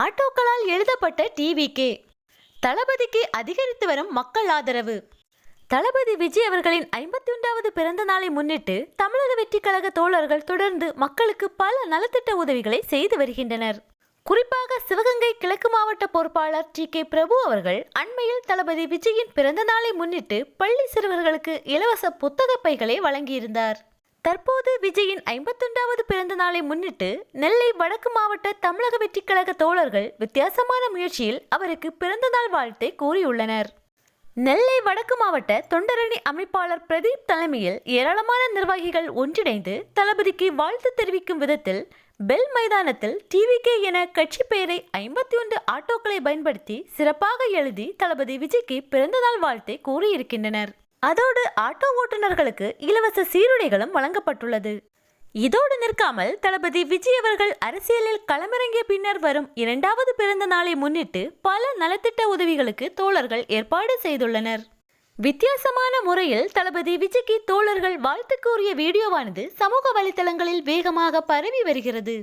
ஆட்டோக்களால் எழுதப்பட்ட டிவிகே தளபதிக்கு அதிகரித்து வரும் மக்கள் ஆதரவு. தளபதி விஜய் அவர்களின் ஐம்பத்தி ஒன்றாவது பிறந்த நாளை முன்னிட்டு தமிழக வெற்றி கழக தோழர்கள் தொடர்ந்து மக்களுக்கு பல நலத்திட்ட உதவிகளை செய்து வருகின்றனர். குறிப்பாக சிவகங்கை கிழக்கு மாவட்ட பொறுப்பாளர் டி. கே. பிரபு அவர்கள் அண்மையில் தளபதி விஜயின் பிறந்த நாளை முன்னிட்டு பள்ளி சிறுவர்களுக்கு இலவச புத்தக பைகளை வழங்கியிருந்தார். தற்போது விஜயின் ஐம்பத்தொன்றாவது பிறந்த நாளை முன்னிட்டு நெல்லை வடக்கு மாவட்ட தமிழக வெற்றிக் கழக தோழர்கள் வித்தியாசமான முயற்சியில் அவருக்கு பிறந்த நாள் வாழ்த்தை கூறியுள்ளனர். நெல்லை வடக்கு மாவட்ட தொண்டரணி அமைப்பாளர் பிரதீப் தலைமையில் ஏராளமான நிர்வாகிகள் ஒன்றிணைந்து தளபதிக்கு வாழ்த்து தெரிவிக்கும் விதத்தில் பெல் மைதானத்தில் டிவிகே என கட்சி பெயரை ஐம்பத்தி ஒன்று ஆட்டோக்களை பயன்படுத்தி சிறப்பாக எழுதி தளபதி விஜய்க்கு பிறந்தநாள் வாழ்த்தை கூறியிருக்கின்றனர். அதோடு ஆட்டோ ஓட்டுநர்களுக்கு இலவச சீருடைகளும் வழங்கப்பட்டுள்ளது. இதோடு நிற்காமல் தளபதி விஜய் அவர்கள் அரசியலில் களமிறங்கிய பின்னர் வரும் இரண்டாவது பிறந்த நாளை முன்னிட்டு பல நலத்திட்ட உதவிகளுக்கு தோழர்கள் ஏற்பாடு செய்துள்ளனர். வித்தியாசமான முறையில் தளபதி விஜய்க்கு தோழர்கள் வாழ்த்து கூறிய வீடியோவானது சமூக வலைதளங்களில் வேகமாக பரவி வருகிறது.